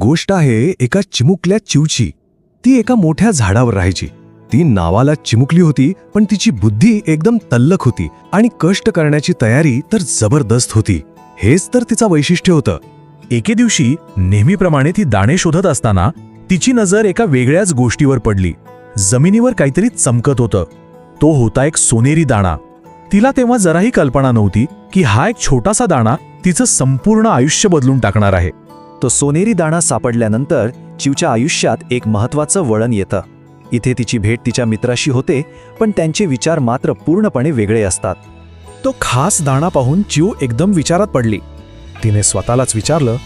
गोष्ट आहे एका चिमुकल्या चिवची. ती एका मोठ्या झाडावर राहायची. ती नावाला चिमुकली होती पण तिची बुद्धी एकदम तल्लख होती आणि कष्ट करण्याची तयारी तर जबरदस्त होती. हेच तर तिचं वैशिष्ट्य होतं. एके दिवशी नेहमीप्रमाणे ती दाणे शोधत असताना तिची नजर एका वेगळ्याच गोष्टीवर पडली. जमिनीवर काहीतरी चमकत होतं. तो होता एक सोनेरी दाणा. तिला तेव्हा जराही कल्पना नव्हती की हा एक छोटासा दाणा तिचं संपूर्ण आयुष्य बदलून टाकणार आहे. तो सोनेरी दाणा सापडल्यानंतर चिवच्या आयुष्यात एक महत्वाचं वळण येतं. इथे तिची भेट तिच्या मित्राशी होते पण त्यांचे विचार मात्र पूर्णपणे वेगळे असतात. तो खास दाणा पाहून चिव एकदम विचारात पडली. तिने स्वतःलाच विचारलं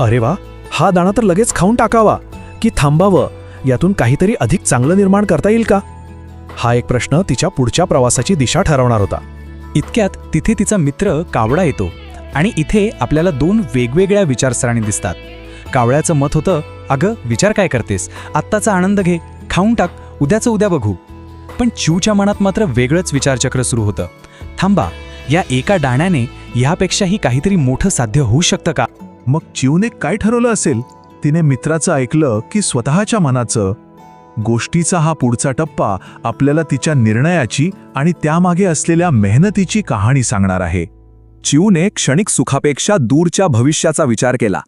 अरे वा हा दाणा तर लगेच खाऊन टाकावा. की थांबावं? यातून काहीतरी अधिक चांगलं निर्माण करता येईल का? हा एक प्रश्न तिच्या पुढच्या प्रवासाची दिशा ठरवणार होता. इतक्यात तिथे तिचा मित्र कावडा येतो. आणि इथे आपल्याला दोन वेगवेगळ्या विचारसरणी दिसतात. कावळ्याचं मत होतं अगं विचार काय करतेस? आत्ताचा आनंद घे. खाऊन टाक. उद्याचं उद्या बघू. पण चिवच्या मनात मात्र वेगळंच विचारचक्र सुरू होतं. थांबा या एका डाण्याने ह्यापेक्षाही काहीतरी मोठं साध्य होऊ शकतं का? मग चिवने काय ठरवलं असेल? तिने मित्राचं ऐकलं की स्वतःच्या मनाचं. गोष्टीचा हा पुढचा टप्पा आपल्याला तिच्या निर्णयाची आणि त्यामागे असलेल्या मेहनतीची कहाणी सांगणार आहे. चिऊने क्षणिक सुखापेक्षा दूरच्या भविष्याचा विचार केला.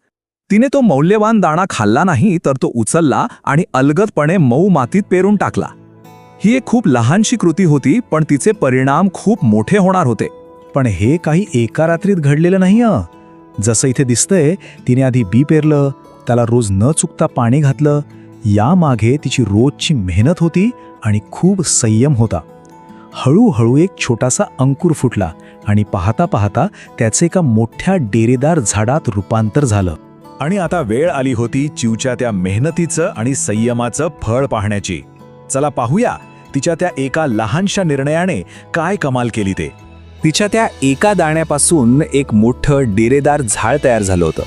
तिने तो मौल्यवान दाणा खाल्ला नाही तर तो उचलला आणि अलगदपणे मऊ मातीत पेरून टाकला. ही एक खूप लहानशी कृती होती पण तिचे परिणाम खूप मोठे होणार होते. पण हे काही एका रात्रीत घडलेलं नाही जसं इथे दिसतंय तिने आधी बी पेरलं त्याला रोज न चुकता पाणी घातलं यामागे तिची रोजची मेहनत होती आणि खूप संयम होता. हळूहळू एक छोटासा अंकुर फुटला आणि पाहता पाहता त्याचे एका मोठ्या डेरेदार झाडात रूपांतर झालं. आणि आता वेळ आली होती चिवच्या त्या मेहनतीचं आणि संयमाचं फळ पाहण्याची. चला पाहूया तिच्या त्या एका लहानशा निर्णयाने काय कमाल केली ते. तिच्या त्या एका दाण्यापासून एक मोठं डेरेदार झाड तयार झालं होतं.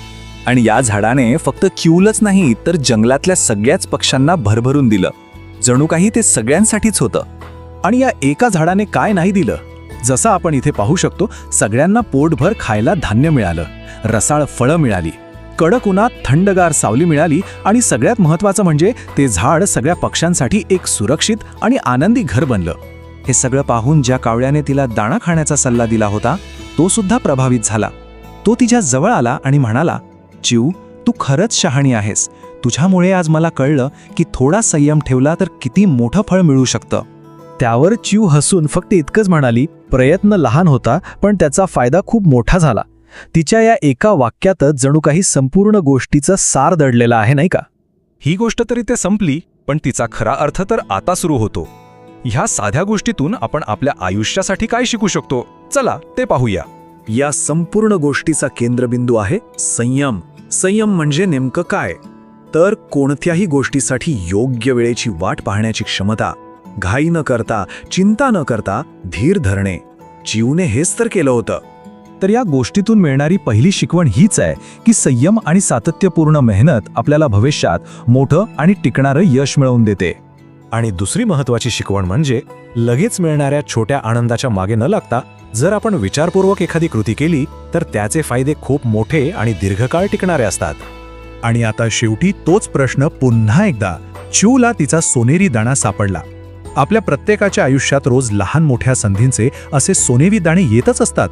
आणि या झाडाने फक्त क्यूलच नाही तर जंगलातल्या सगळ्याच पक्ष्यांना भरभरून दिलं. जणू काही ते सगळ्यांसाठीच होतं. आणि या एका झाडाने काय नाही दिलं? जसं आपण इथे पाहू शकतो सगळ्यांना पोटभर खायला धान्य मिळालं. रसाळ फळं मिळाली. कडक उन्हात थंडगार सावली मिळाली आणि सगळ्यात महत्त्वाचं म्हणजे ते झाड सगळ्या पक्ष्यांसाठी एक सुरक्षित आणि आनंदी घर बनलं. हे सगळं पाहून ज्या कावळ्याने तिला दाणा खाण्याचा सल्ला दिला होता तो सुद्धा प्रभावित झाला. तो तिच्या जवळ आला आणि म्हणाला चिव तू खरंच शहाणी आहेस. तुझ्यामुळे आज मला कळलं की थोडा संयम ठेवला तर किती मोठं फळ मिळू शकतं. त्यावर चिव हसून फक्त इतकंच म्हणाली प्रयत्न लहान होता पण त्याचा फायदा खूप मोठा झाला. तिच्या या एका वाक्यातच जणू काही संपूर्ण गोष्टीचं सार दडलेलं आहे नाही का? ही गोष्ट तरी ते संपली पण तिचा खरा अर्थ तर आता सुरू होतो. ह्या साध्या गोष्टीतून आपण आपल्या आयुष्यासाठी काय शिकू शकतो? चला ते पाहूया. या संपूर्ण गोष्टीचा केंद्रबिंदू आहे संयम. संयम म्हणजे नेमकं काय? तर कोणत्याही गोष्टीसाठी योग्य वेळेची वाट पाहण्याची क्षमता. घाई न करता चिंता न करता धीर धरणे. चिवने हेच तर केलं होतं. तर या गोष्टीतून मिळणारी पहिली शिकवण हीच आहे की संयम आणि सातत्यपूर्ण मेहनत आपल्याला भविष्यात मोठं आणि टिकणारं यश मिळवून देते. आणि दुसरी महत्वाची शिकवण म्हणजे लगेच मिळणाऱ्या छोट्या आनंदाच्या मागे न लागता जर आपण विचारपूर्वक एखादी कृती केली तर त्याचे फायदे खूप मोठे आणि दीर्घकाळ टिकणारे असतात. आणि आता शेवटी तोच प्रश्न पुन्हा एकदा चिवला तिचा सोनेरी दाणा सापडला. आपल्या प्रत्येकाच्या आयुष्यात रोज लहान मोठ्या संधींचे असे सोनेरी दाणे येतच असतात.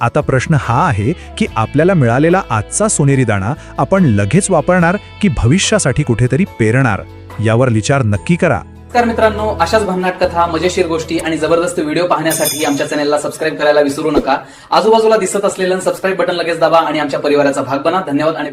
आता प्रश्न हा आहे की आपल्याला मिळालेला आजचा सोनेरी दाणा आपण लगेच वापरणार की भविष्यासाठी कुठेतरी पेरणार? यावर विचार नक्की करा. नमस्कार मित्रांनो अशाच भन्नाट कथा मजेशीर गोष्टी आणि जबरदस्त व्हिडिओ पाहण्यासाठी आमच्या चॅनलला सबस्क्राईब करायला विसरू नका. आजूबाजूला दिसत असलेलं सबस्क्राईब बटन लगेच दाबा आणि आमच्या परिवाराचा भाग बना. धन्यवाद आणि